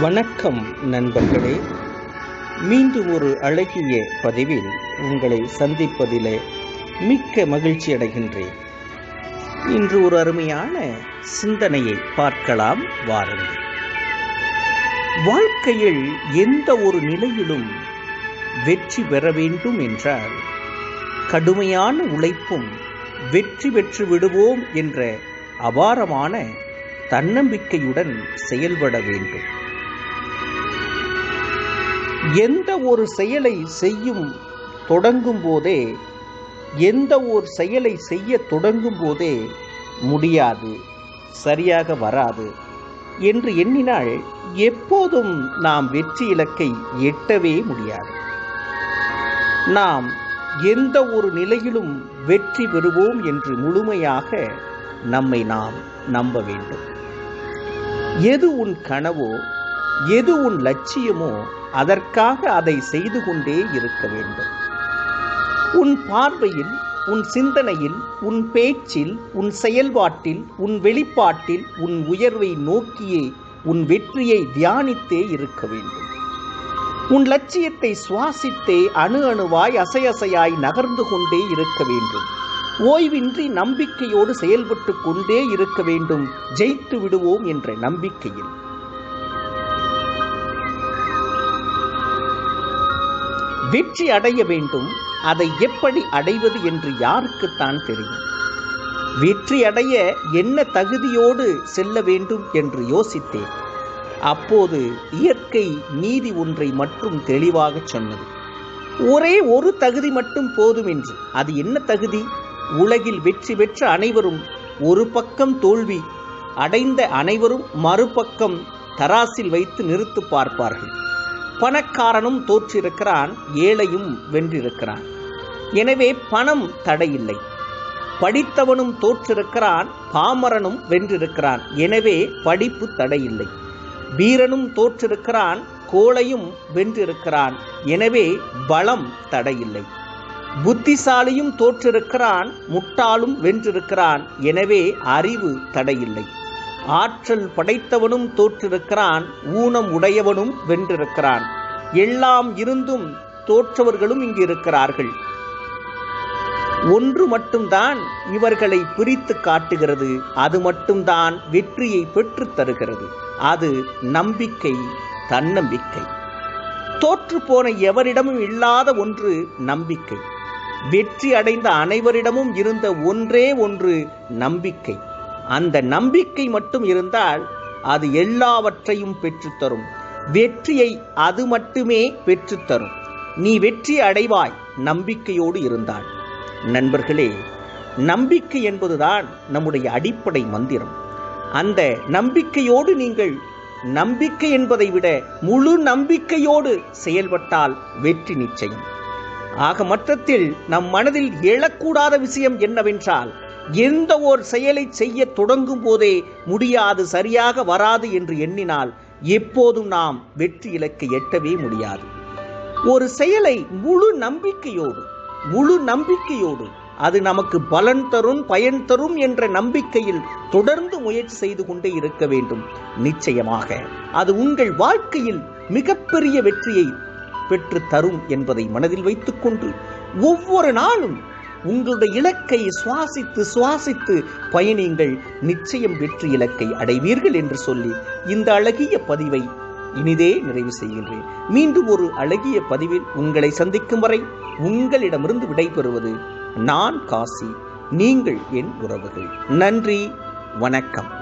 வணக்கம் நண்பர்களே. மீண்டும் ஒரு அழகிய பதிவில் உங்களை சந்திப்பதிலே மிக்க மகிழ்ச்சி அடைகின்றேன். இன்று ஒரு அருமையான சிந்தனையை பார்க்கலாம் வாருங்கள். வாழ்க்கையில் எந்த ஒரு நிலையிலும் வெற்றி பெற வேண்டும் என்றால் கடுமையான உழைப்பும் வெற்றி பெற்று விடுவோம் என்ற அபாரமான தன்னம்பிக்கையுடன் செயல்பட வேண்டும். எந்த ஒரு செயலை செய்யும் தொடங்கும் போதே எந்த ஒரு செயலை செய்ய தொடங்கும் போதே முடியாது சரியாக வராது என்று எண்ணினால் எப்போதும் நாம் வெற்றி இலக்கை எட்டவே முடியாது. நாம் எந்த ஒரு நிலையிலும் வெற்றி பெறுவோம் என்று முழுமையாக நம்மை நாம் நம்ப வேண்டும். எது உன் கனவோ எது உன் லட்சியமோ அதற்காக அதை செய்து கொண்டே இருக்க வேண்டும். உன் பார்வையில் உன் சிந்தனையில் உன் பேச்சில் உன் செயல்பாட்டில் உன் வெளிப்பாட்டில் உன் உயர்வை நோக்கியே உன் வெற்றியை தியானித்தே இருக்க வேண்டும். உன் லட்சியத்தை சுவாசித்தே அணு அணுவாய் அசையசையாய் நகர்ந்து கொண்டே இருக்க வேண்டும். ஓய்வின்றி நம்பிக்கையோடு செயல்பட்டு கொண்டே இருக்க வேண்டும். ஜெயித்து விடுவோம் என்ற நம்பிக்கையில். வெற்றி அடைய வேண்டும். அதை எப்படி அடைவது என்று யாருக்குத்தான் தெரியும். வெற்றி அடைய என்ன தகுதியோடு செல்ல வேண்டும் என்று யோசித்தேன். அப்போது இயற்கை நீதி ஒன்றை மட்டும் தெளிவாக சொன்னது. ஒரே ஒரு தகுதி மட்டும் போதும் என்று அது என்ன தகுதி? உலகில் வெற்றி பெற்ற அனைவரும் ஒரு பக்கம் தோல்வி அடைந்த அனைவரும் மறுபக்கம் தராசில் வைத்து நிறுத்து பார்ப்பார்கள். பணக்காரனும் தோற்றிருக்கிறான் ஏழையும் வென்றிருக்கிறான். எனவே பணம் தடையில்லை. படித்தவனும் தோற்றிருக்கிறான் பாமரனும் வென்றிருக்கிறான். எனவே படிப்பு தடையில்லை. வீரனும் தோற்றிருக்கிறான் கோளையும் வென்றிருக்கிறான். எனவே பலம் தடையில்லை. புத்திசாலியும் தோற்றிருக்கிறான் முட்டாளும் வென்றிருக்கிறான். எனவே அறிவு தடையில்லை. ஆற்றல் படைத்தவனும் தோற்றிருக்கிறான் ஊனம் உடையவனும் வென்றிருக்கிறான். எல்லாம் இருந்தும் தோற்றவர்களும் இங்கு இருக்கிறார்கள். ஒன்று மட்டும்தான் இவர்களை பிரித்து காட்டுகிறது அது மட்டும்தான் வெற்றியை பெற்றுத் தருகிறது. அது நம்பிக்கை தன்னம்பிக்கை. தோற்று போன எவரிடமும் இல்லாத ஒன்று நம்பிக்கை. வெற்றி அடைந்த அனைவரிடமும் இருந்த ஒன்றே ஒன்று நம்பிக்கை. அந்த நம்பிக்கை மட்டும் இருந்தால் அது எல்லாவற்றையும் பெற்றுத்தரும். வெற்றியை அது மட்டுமே பெற்றுத்தரும். நீ வெற்றி அடைவாய் நம்பிக்கையோடு இருந்தால். நண்பர்களே நம்பிக்கை என்பதுதான் நம்முடைய அடிப்படை மந்திரம். அந்த நம்பிக்கையோடு நீங்கள் நம்பிக்கை என்பதை விட முழு நம்பிக்கையோடு செயல்பட்டால் வெற்றி நிச்சயம். ஆக மொத்தத்தில் நம் மனதில் எழக்கூடாத விஷயம் என்னவென்றால் எந்த ஓர் செயலை செய்ய தொடங்கும் போதே முடியாது சரியாக வராது என்று எண்ணினால் எப்போதும் நாம் வெற்றி இலக்கை எட்டவே முடியாது. ஒரு செயலை முழு நம்பிக்கையோடு முழு நம்பிக்கையோடு அது நமக்கு பலன் தரும் பயன் தரும் என்ற நம்பிக்கையில் தொடர்ந்து முயற்சி செய்து கொண்டே இருக்க வேண்டும். நிச்சயமாக அது உங்கள் வாழ்க்கையில் மிகப்பெரிய வெற்றியை பெற்று தரும் என்பதை மனதில் வைத்துக்கொண்டு ஒவ்வொரு நாளும் உங்களுடைய இலக்கை சுவாசித்து சுவாசித்து பயணியுங்கள். நிச்சயம் வெற்றி இலக்கை அடைவீர்கள் என்று சொல்லி இந்த அழகிய பதிவை இனிதே நிறைவு செய்கின்றேன். மீண்டும் ஒரு அழகிய பதிவில் உங்களை சந்திக்கும் வரை உங்களிடமிருந்து விடைபெறுவது நான் காசி நீங்கள் என் உறவுகள். நன்றி வணக்கம்.